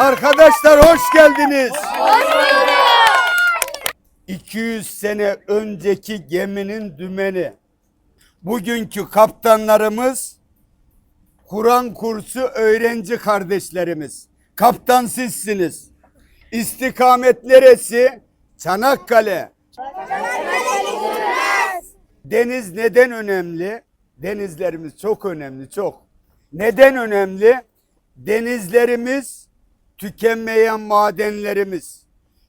Arkadaşlar hoş geldiniz. 200 sene önceki geminin dümeni. Bugünkü kaptanlarımız Kur'an kursu öğrenci kardeşlerimiz. Kaptan sizsiniz. İstikamet neresi? Çanakkale. Deniz neden önemli? Denizlerimiz çok önemli, çok. Neden önemli? Denizlerimiz tükenmeyen madenlerimiz.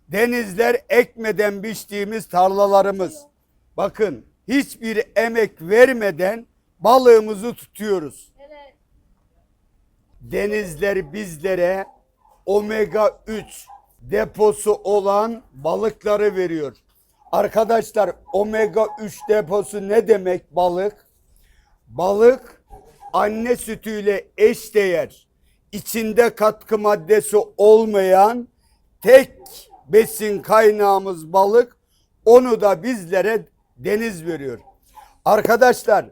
Denizler ekmeden biçtiğimiz tarlalarımız. Bakın hiçbir emek vermeden balığımızı tutuyoruz. Denizler bizlere omega 3 deposu olan balıkları veriyor. Arkadaşlar omega 3 deposu ne demek balık? Balık anne sütüyle eşdeğer, içinde katkı maddesi olmayan tek besin kaynağımız balık. Onu da bizlere deniz veriyor. Arkadaşlar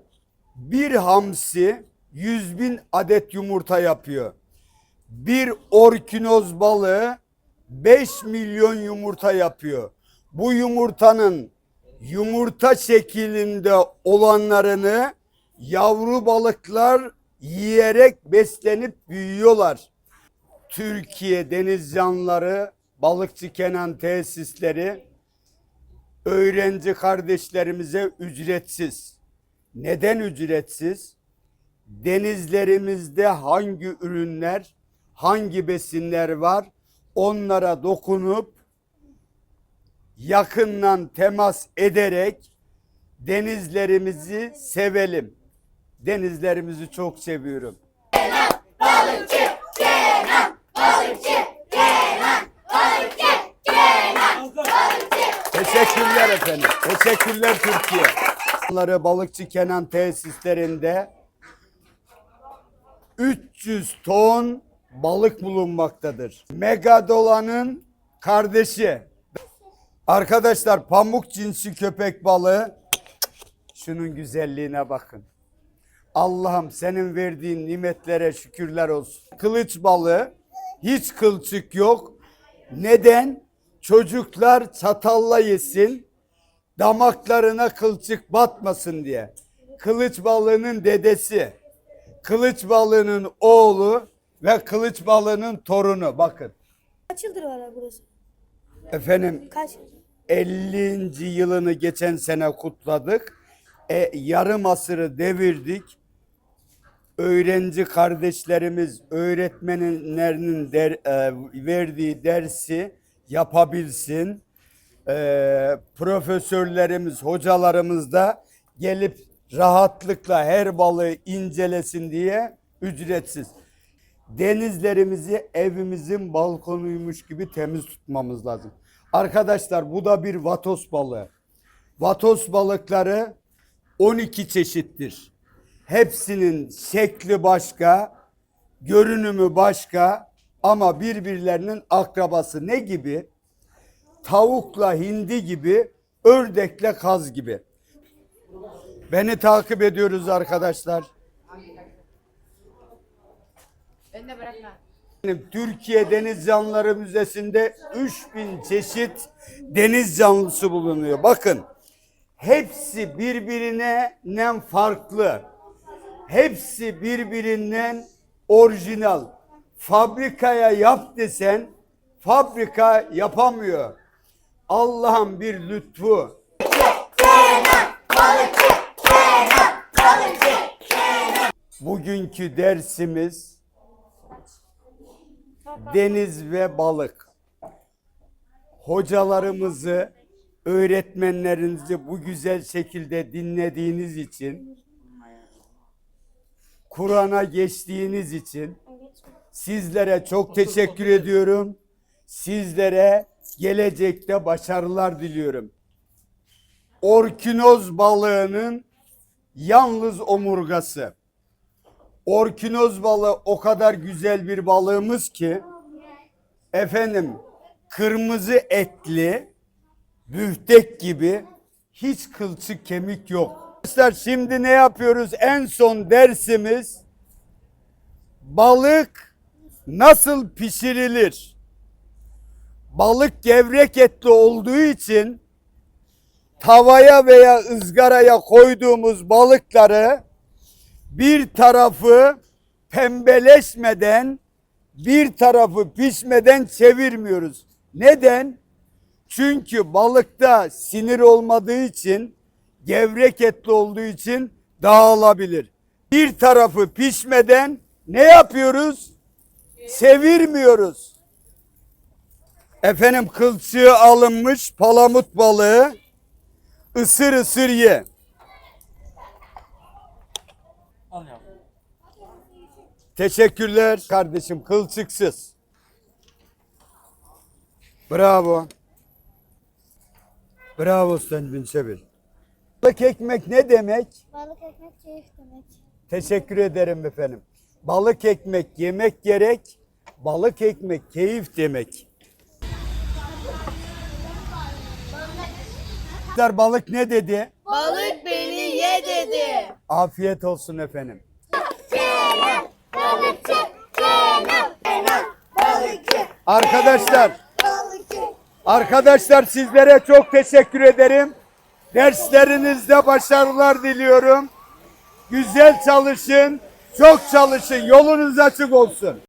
bir hamsi 100 bin adet yumurta yapıyor. Bir orkinoz balığı 5 milyon yumurta yapıyor. Bu yumurtanın yumurta şeklinde olanlarını yavru balıklar yiyerek beslenip büyüyorlar. Türkiye deniz canlıları, balıkçı Kenan tesisleri öğrenci kardeşlerimize ücretsiz. Neden ücretsiz? Denizlerimizde hangi ürünler, hangi besinler var onlara dokunup yakından temas ederek denizlerimizi sevelim. Denizlerimizi çok seviyorum. Teşekkürler efendim. Teşekkürler Türkiye. Bunları Balıkçı Kenan tesislerinde 300 ton balık bulunmaktadır. Megadolanın kardeşi. Arkadaşlar pamuk cinsi köpek balığı. Şunun güzelliğine bakın. Allah'ım senin verdiğin nimetlere şükürler olsun. Kılıç balığı hiç kılçık yok. Neden? Çocuklar çatalla yesin, damaklarına kılçık batmasın diye. Kılıç balığının dedesi, kılıç balığının oğlu ve kılıç balığının torunu. Bakın Kaç yıldır var burası? efendim Kaç? 50. yılını geçen sene kutladık. E, yarım asırı devirdik. Öğrenci kardeşlerimiz öğretmenlerinin der, e, verdiği dersi yapabilsin. E, profesörlerimiz, hocalarımız da gelip rahatlıkla her balığı incelesin diye ücretsiz. Denizlerimizi evimizin balkonuymuş gibi temiz tutmamız lazım. Arkadaşlar bu da bir vatos balığı. Vatos balıkları 12 çeşittir. Hepsinin şekli başka, görünümü başka ama birbirlerinin akrabası ne gibi? Tavukla hindi gibi, ördekle kaz gibi. Beni takip ediyoruz arkadaşlar. Ben de bırakma. Türkiye Deniz Canlıları Müzesi'nde 3000 çeşit deniz canlısı bulunuyor. Bakın hepsi birbirinden farklı. Hepsi birbirinden orijinal. Fabrikaya yap desen fabrika yapamıyor. Allah'ın bir lütfu. Bugünkü dersimiz deniz ve balık. Hocalarımızı, öğretmenlerinizi bu güzel şekilde dinlediğiniz için, Kur'an'a geçtiğiniz için sizlere çok teşekkür ediyorum. Sizlere gelecekte başarılar diliyorum. Orkinoz balığının yalnız omurgası. Orkinoz balığı o kadar güzel bir balığımız ki efendim kırmızı etli büftek gibi hiç kılçık kemik yok. Arkadaşlar şimdi ne yapıyoruz? En son dersimiz balık nasıl pişirilir? Balık gevrek etli olduğu için tavaya veya ızgaraya koyduğumuz balıkları bir tarafı pembeleşmeden bir tarafı pişmeden çevirmiyoruz. Neden? Çünkü balıkta sinir olmadığı için gevrek etli olduğu için dağılabilir. Bir tarafı pişmeden ne yapıyoruz? Çevirmiyoruz. Efendim kılçığı alınmış palamut balığı ısır ısır ye. Teşekkürler kardeşim kılçıksız. Bravo. Bravo sen Binsebil. Balık ekmek ne demek? Balık ekmek keyif demek. Teşekkür ederim efendim. Balık ekmek yemek gerek. Balık ekmek keyif demek. Balık ne dedi? Balık beni ye dedi. Afiyet olsun efendim. Arkadaşlar, arkadaşlar sizlere çok teşekkür ederim. Derslerinizde başarılar diliyorum. Güzel çalışın, çok çalışın. Yolunuz açık olsun.